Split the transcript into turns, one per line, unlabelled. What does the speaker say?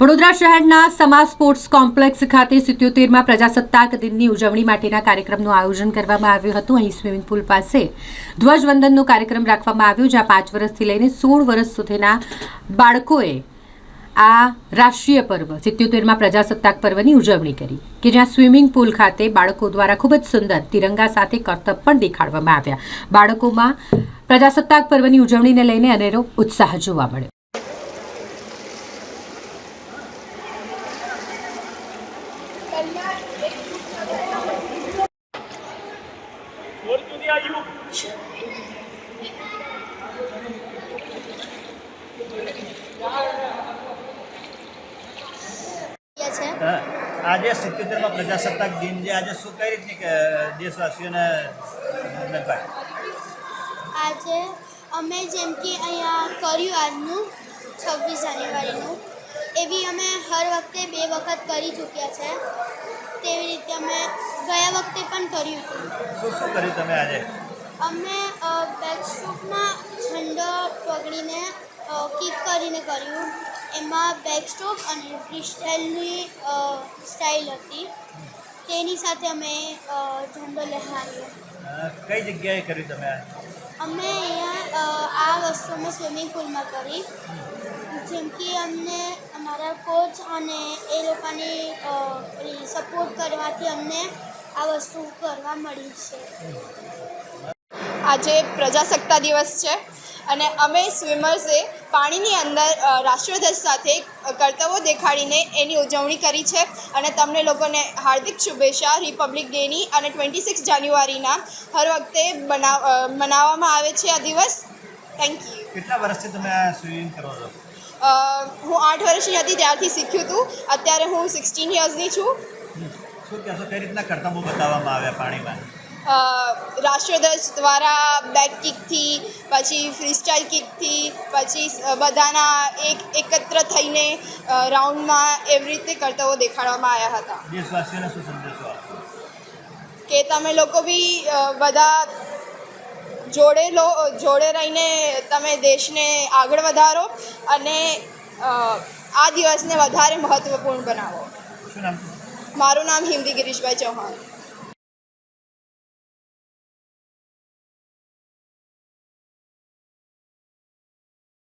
વડોદરા શહેરના સમા sports complex ખાતે સિત્યોતેરમાં પ્રજાસત્તાક દિનની ઉજવણી માટેના કાર્યક્રમનું આયોજન કરવામાં આવ્યું હતું. અહીં સ્વિમિંગ પુલ પાસે ધ્વજવંદનનો કાર્યક્રમ રાખવામાં આવ્યો, જ્યાં પાંચ વર્ષથી લઈને સોળ વર્ષ સુધીના બાળકોએ આ રાષ્ટ્રીય પર્વ, સિત્યોતેરમાં પ્રજાસત્તાક પર્વની ઉજવણી કરી કે જ્યાં સ્વિમિંગ પુલ ખાતે બાળકો દ્વારા ખૂબ જ સુંદર તિરંગા સાથે કરતબ પણ દેખાડવામાં આવ્યા. બાળકોમાં પ્રજાસત્તાક પર્વની ઉજવણીને લઈને અનેરો ઉત્સાહ જોવા મળ્યો
બોલ સુધી આવ્યું
છે
હા. આજે સિત્યોતેરમાં પ્રજાસત્તાક દિન છે. આજે શું કઈ રીતની દેશવાસીઓને
આજે અમે જેમ કે અહીંયા કર્યું આજનું છવ્વીસ જાન્યુઆરીનું. હર વખતે બે વખત કરી ચૂક્યા છે. તેવી રીતે અમે ગયા વખતે પણ કર્યું હતું.
શું શું કર્યું તમે આજે?
અમે બેકસ્ટ્રોકમાં ઝંડો પકડીને કિક કરીને કર્યું. એમાં બેકસ્ટ્રોક અને ફ્રીસ્ટાઇલની સ્ટાઇલ હતી. તેની સાથે અમે ઝંડો લહેરાવ્યો.
કઈ જગ્યાએ કર્યું તમે
અમે અહીંયા આ વસ્તુ અમે સ્વિમિંગ પુલમાં કરી. જેમ કે અમને અમારા કોચ અને એ લોકોની સપોર્ટ કરવાથી અમને આ વસ્તુ કરવા મળી છે.
આજે પ્રજાસત્તા દિવસ છે અને અમે સ્વિમર્સે પાણીની અંદર રાષ્ટ્રધ્વજ સાથે કર્તવ્યો દેખાડીને એની ઉજવણી કરી છે અને તમને લોકોને હાર્દિક શુભેચ્છા રિપબ્લિક ડેની અને ટ્વેન્ટી સિક્સ જાન્યુઆરીના હર વખતે બનાવ મનાવવામાં આવે છે આ દિવસ. થેન્ક યુ
કેટલા વર્ષથી તમે સ્વિમિંગ કરો છો?
હું આઠ વર્ષની હતી ત્યારથી શીખ્યું હતું અત્યારે હું સિક્સટીન યર્સની છું.
શું કહેશો કઈ રીતના કરતબો બતાવવામાં આવ્યા પાણીમાં?
રાષ્ટ્રધ્વજ દ્વારા બેક કિકથી પછી ફ્રીસ્ટાઇલ કિકથી પછી બધાના એક એકત્ર થઈને રાઉન્ડમાં એવી રીતે કરતવો દેખાડવામાં આવ્યા હતા. કે તમે લોકો બી બધા જોડે લો જોડે રહીને તમે દેશને આગળ વધારો અને આ દિવસને વધારે મહત્ત્વપૂર્ણ બનાવો. મારું નામ હિમદી ગિરીશભાઈ ચૌહાણ.